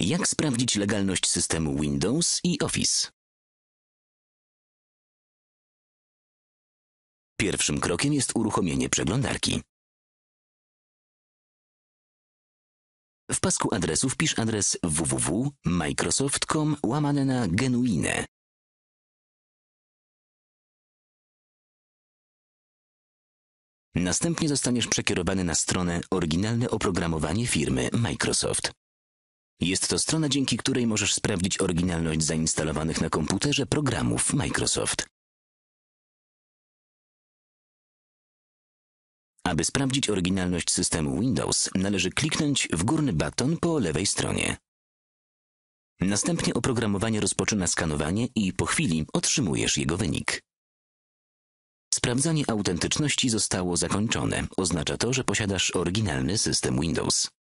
Jak sprawdzić legalność systemu Windows i Office? Pierwszym krokiem jest uruchomienie przeglądarki. W pasku adresów wpisz adres www.microsoft.com łamane na genuine. Następnie zostaniesz przekierowany na stronę Oryginalne oprogramowanie firmy Microsoft. Jest to strona, dzięki której możesz sprawdzić oryginalność zainstalowanych na komputerze programów Microsoft. Aby sprawdzić oryginalność systemu Windows, należy kliknąć w górny baton po lewej stronie. Następnie oprogramowanie rozpoczyna skanowanie i po chwili otrzymujesz jego wynik. Sprawdzanie autentyczności zostało zakończone. Oznacza to, że posiadasz oryginalny system Windows.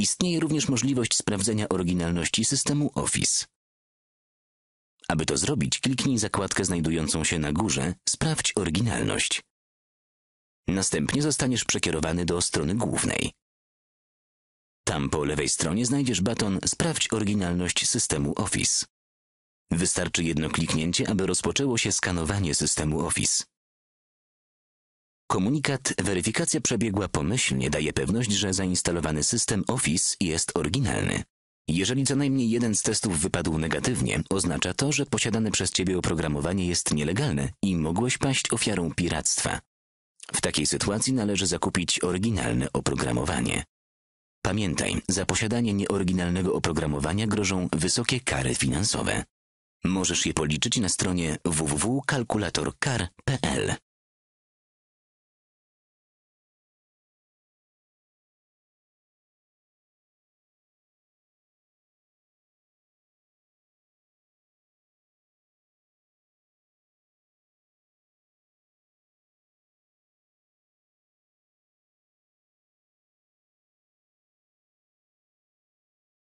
Istnieje również możliwość sprawdzenia oryginalności systemu Office. Aby to zrobić, kliknij zakładkę znajdującą się na górze Sprawdź oryginalność. Następnie zostaniesz przekierowany do strony głównej. Tam po lewej stronie znajdziesz baton Sprawdź oryginalność systemu Office. Wystarczy jedno kliknięcie, aby rozpoczęło się skanowanie systemu Office. Komunikat Weryfikacja przebiegła pomyślnie daje pewność, że zainstalowany system Office jest oryginalny. Jeżeli co najmniej jeden z testów wypadł negatywnie, oznacza to, że posiadane przez Ciebie oprogramowanie jest nielegalne i mogłeś paść ofiarą piractwa. W takiej sytuacji należy zakupić oryginalne oprogramowanie. Pamiętaj, za posiadanie nieoryginalnego oprogramowania grożą wysokie kary finansowe. Możesz je policzyć na stronie www.kalkulatorkar.pl.